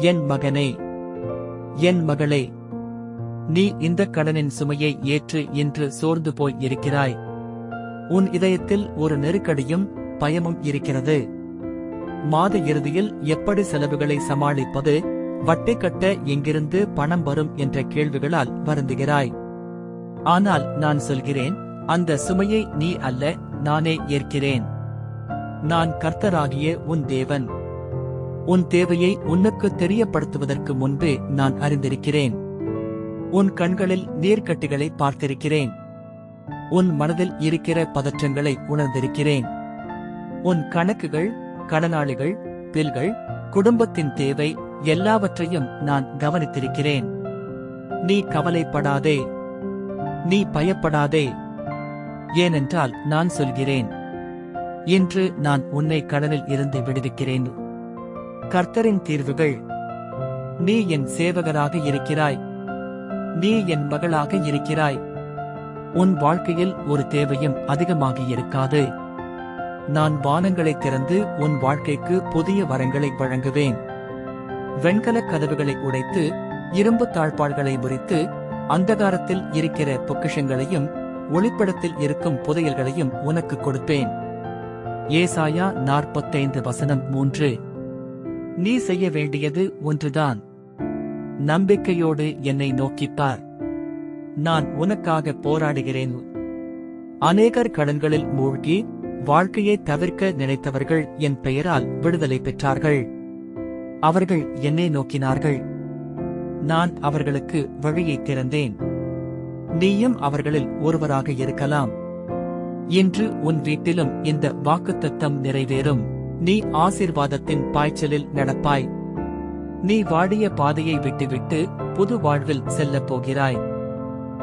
என் மகனே என் மகளே நீ இந்த கடனின் சுமையை ஏற்று இன்று சோர்ந்து போய் இருக்கிறாய். உன் இதயத்தில் ஒரு நெருக்கடியும் பயமும் இருக்கிறது. மாத இறுதியில் எப்படி செலவுகளை சமாளிப்பது? வட்டி கட்ட எங்கிருந்து பணம் வரும் என்ற கேள்விகளால் வருந்துகிறாய். ஆனால் நான் சொல்கிறேன் அந்த சுமையை நீ அல்ல நானே ஏற்கிறேன். நான் கர்த்தராகிய உன் தேவன். உன் தேவையை உனக்கு தெரியப்படுத்துவதற்கு முன்பே நான் அறிந்திருக்கிறேன். உன் கண்களில் நீர்க்கட்டிகளை பார்த்திருக்கிறேன். உன் மனதில் இருக்கிற பதற்றங்களை உணர்ந்திருக்கிறேன். உன் கணக்குகள் கடனாளிகள் பில்கள் குடும்பத்தின் தேவை எல்லாவற்றையும் நான் கவனித்திருக்கிறேன். நீ கவலைப்படாதே. நீ பயப்படாதே. ஏனென்றால் நான் சொல்கிறேன். இன்று நான் உன்னை கடனில் இருந்து விடுவிக்கிறேன். கர்த்தரின் தீர்வுகள். நீ என் சேவகராக இருக்கிறாய். நீ என் மகளாக இருக்கிறாய். உன் வாழ்க்கையில் ஒரு தேவையும் அதிகமாக இருக்காது. நான் வானங்களை திறந்து உன் வாழ்க்கைக்கு புதிய வரங்களை வழங்குவேன். வெண்கலக் கதவுகளை உடைத்து இரும்பு தாழ்பாள்களை முறித்து அந்தகாரத்தில் இருக்கிற பொக்கிஷங்களையும் ஒளிப்படத்தில் இருக்கும் புதையல்களையும் உனக்கு கொடுப்பேன். ஏசாயா நாற்பத்தைந்து வசனம் மூன்று. நீ செய்ய வேண்டியது ஒன்றுதான். நம்பிக்கையோடு என்னை நோக்கிப்பார். நான் உனக்காக போராடுகிறேன். அநேகர் கடன்களில் மூழ்கி வாழ்க்கையை தவிர்க்க நினைத்தவர்கள் என் பெயரால் விடுதலை பெற்றார்கள். அவர்கள் என்னை நோக்கினார்கள். நான் அவர்களுக்கு வழியை திறந்தேன். நீயும் அவர்களில் ஒருவராக இருக்கலாம். இன்று உன் வீட்டிலும் இந்த வாக்குத்தத்தம் நிறைவேறும். நீ ஆசீர்வாதத்தின் பாய்ச்சலில் நடப்பாய். நீ வாடிய பாதையை விட்டுவிட்டு புது வாழ்வில் செல்லப் போகிறாய்.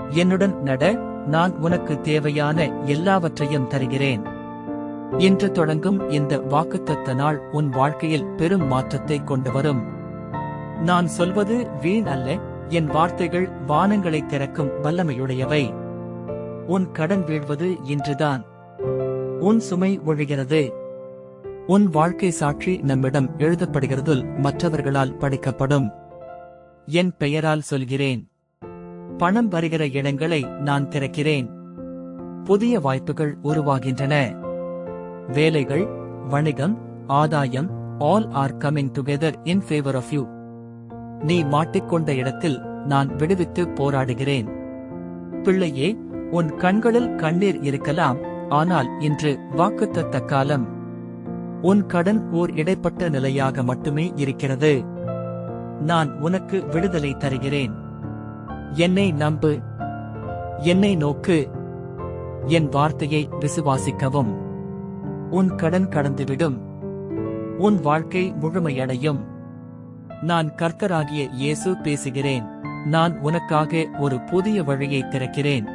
என்னுடன் நட நான் உனக்கு தேவையான எல்லாவற்றையும் தருகிறேன். இன்று தொடங்கும் இந்த வாக்குத்தத்த நாள் உன் வாழ்க்கையில் பெரும் மாற்றத்தை கொண்டு வரும். நான் சொல்வது வீண் அல்ல என் வார்த்தைகள் வானங்களை திறக்கும் வல்லமையுடையவை. உன் கடன் வீழ்வது இன்றுதான். உன் சுமை ஒழிகிறது. உன் வாழ்க்கை சாட்சி நம்மிடம் எழுதப்படுகிறதுல் மற்றவர்களால் படிக்கப்படும். என் பெயரால் சொல்கிறேன். பணம் வருகிற இடங்களை நான் திறக்கிறேன். புதிய வாய்ப்புகள் உருவாகின்றன. வேலைகள் வணிகம் ஆதாயம் all are coming together in favour of you நீ மாட்டிக்கொண்ட இடத்தில் நான் விடுவித்து போராடுகிறேன். பிள்ளையே உன் கண்களில் கண்ணீர் இருக்கலாம் ஆனால் இன்று வாக்குத்தத்த காலம். உன் கடன் ஓர் இடைப்பட்ட நிலையாக மட்டுமே இருக்கிறது. நான் உனக்கு விடுதலை தருகிறேன். என்னை நம்பு. என்னை நோக்கு. என் வார்த்தையை விசுவாசிக்கவும். உன் கடன் கடந்துவிடும். உன் வாழ்க்கை முழுமையடையும். நான் கர்த்தராகிய இயேசு பேசுகிறேன். நான் உனக்காக ஒரு புதிய வழியை திறக்கிறேன்.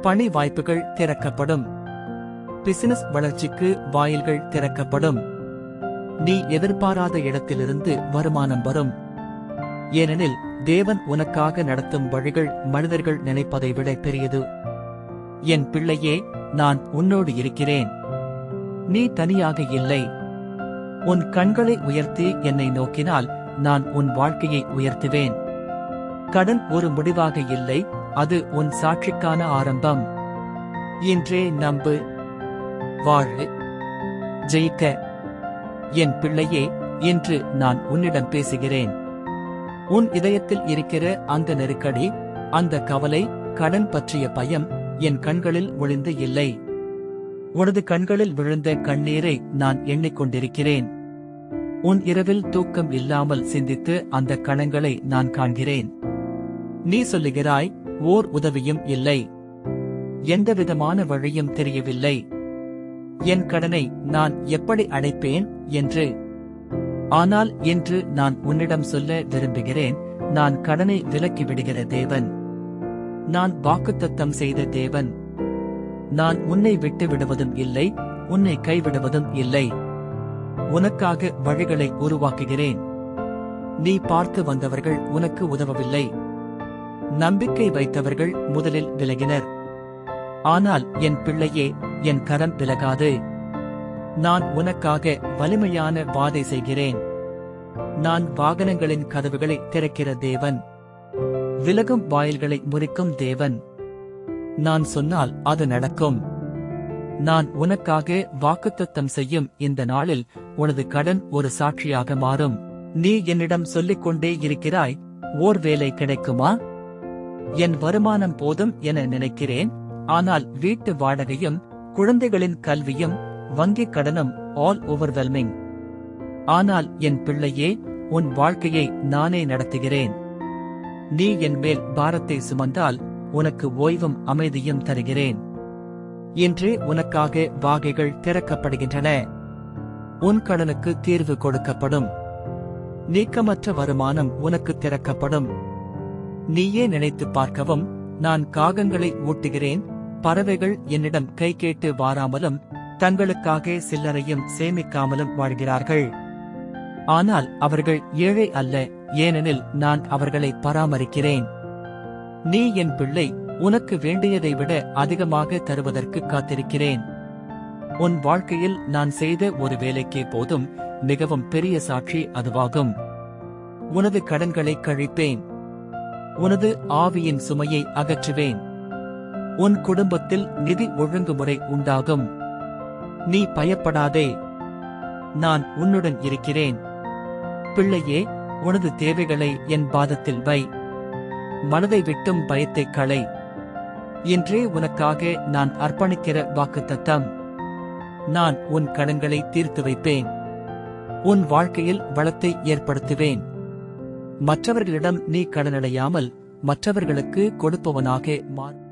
பணி வாய்ப்புகள் திறக்கப்படும். பிசினஸ் வளர்ச்சிக்கு வாயில்கள் திறக்கப்படும். நீ எதிர்பாராத இடத்திலிருந்து வருமானம் வரும். ஏனெனில் தேவன் உனக்காக நடத்தும் வழிகள் மனிதர்கள் நினைப்பதை விட பெரியது. என் பிள்ளையே நான் உன்னோடு இருக்கிறேன். நீ தனியாக இல்லை. உன் கண்களை உயர்த்தி என்னை நோக்கினால் நான் உன் வாழ்க்கையை உயர்த்துவேன். கடன் ஒரு முடிவாக இல்லை அது உன் சாட்சிக்கான ஆரம்பம். இன்றே நம்பு வாழு. ஜெயிக்க. என் பிள்ளையே இன்று நான் உன்னிடம் பேசுகிறேன். உன் இதயத்தில் இருக்கிற அந்த நெருக்கடி அந்த கவலை கடன் பற்றிய பயம் என் கண்களில் ஒளிந்து இல்லை. உனது கண்களில் விழுந்த கண்ணீரை நான் எண்ணிக்கொண்டிருக்கிறேன். உன் இரவில் தூக்கம் இல்லாமல் சிந்தித்து அந்த கணங்களை நான் காண்கிறேன். நீ சொல்லுகிறாய் ஓர் உதவியும் இல்லை. எந்தவிதமான வழியும் தெரியவில்லை. என் கடனை நான் எப்படி அடைப்பேன் என்று? ஆனால் இன்று நான் உன்னிடம் சொல்ல விரும்புகிறேன் நான் கடனை விலக்கி விடுகிற தேவன். நான் வாக்குத்தத்தம் செய்த தேவன். நான் உன்னை விட்டு விடுவதும் இல்லை உன்னை கைவிடுவதும் இல்லை. உனக்காக வழிகளை உருவாக்குகிறேன். நீ பார்த்து வந்தவர்கள் உனக்கு உதவவில்லை. நம்பிக்கை வைத்தவர்கள் முதலில் விலகினர். ஆனால் என் பிள்ளையே என் கரம் விலகாது நான் உனக்காக வலிமையான வாதை செய்கிறேன். நான் வாகனங்களின் கதவுகளை திறக்கிற தேவன். விலகும் வாயில்களை முறிக்கும் தேவன். நான் சொன்னால் அது நடக்கும். நான் உனக்காக வாக்குத்தத்தம் செய்யும் இந்த நாளில் உனது கடன் ஒரு சாட்சியாக மாறும். நீ என்னிடம் சொல்லிக் கொண்டே இருக்கிறாய் ஓர் வேலை கிடைக்குமா? என் வருமானம் போதும் என நினைக்கிறேன். ஆனால் வீட்டு வாடகையும் குழந்தைகளின் கல்வியும் வங்கிக் கடனும் ஆல் ஓவர்வெல்மிங் ஆனால் என் பிள்ளையே உன் வாழ்க்கையை நானே நடத்துகிறேன். நீ என் மேல் பாரத்தை சுமந்தால் உனக்கு ஓய்வும் அமைதியும் தருகிறேன். இன்று உனக்காக வாகைகள் திறக்கப்படுகின்றன. உன் கடனுக்கு தீர்வு கொடுக்கப்படும். நீக்கமற்ற வருமானம் உனக்கு திறக்கப்படும். நீயே நினைத்து பார்க்கவும் நான் காகங்களை ஊட்டுகிறேன் பறவைகள் என்னிடம் கை கேட்டு வாராமலும் தங்களுக்காக சில்லறையும் சேமிக்காமலும் வாழ்கிறார்கள். ஆனால் அவர்கள் ஏழை அல்ல ஏனெனில் நான் அவர்களை பராமரிக்கிறேன். நீ என் பிள்ளை உனக்கு வேண்டியதை விட அதிகமாக தருவதற்கு காத்திருக்கிறேன். உன் வாழ்க்கையில் நான் செய்த ஒரு வேலைக்கே போதும் மிகவும் பெரிய சாட்சி அதுவாகும். உனது கடன்களை கழிப்பேன். உனது ஆவியின் சுமையை அகற்றுவேன். உன் குடும்பத்தில் நிதி ஒழுங்குமுறை உண்டாகும். நீ பயப்படாதே. நான் உன்னுடன் இருக்கிறேன். பிள்ளையே உனது தேவைகளை என் பாதத்தில் வை. மனதை விட்டும் பயத்தை களை என்றே உனக்காக நான் அர்ப்பணிக்கிற வாக்குத்தத்தம். நான் உன் கடன்களை தீர்த்து வைப்பேன். உன் வாழ்க்கையில் வளத்தை ஏற்படுத்துவேன். மற்றவர்களிடம் நீ கடனடையாமல் மற்றவர்களுக்கு கொடுப்பவனாக மாறு.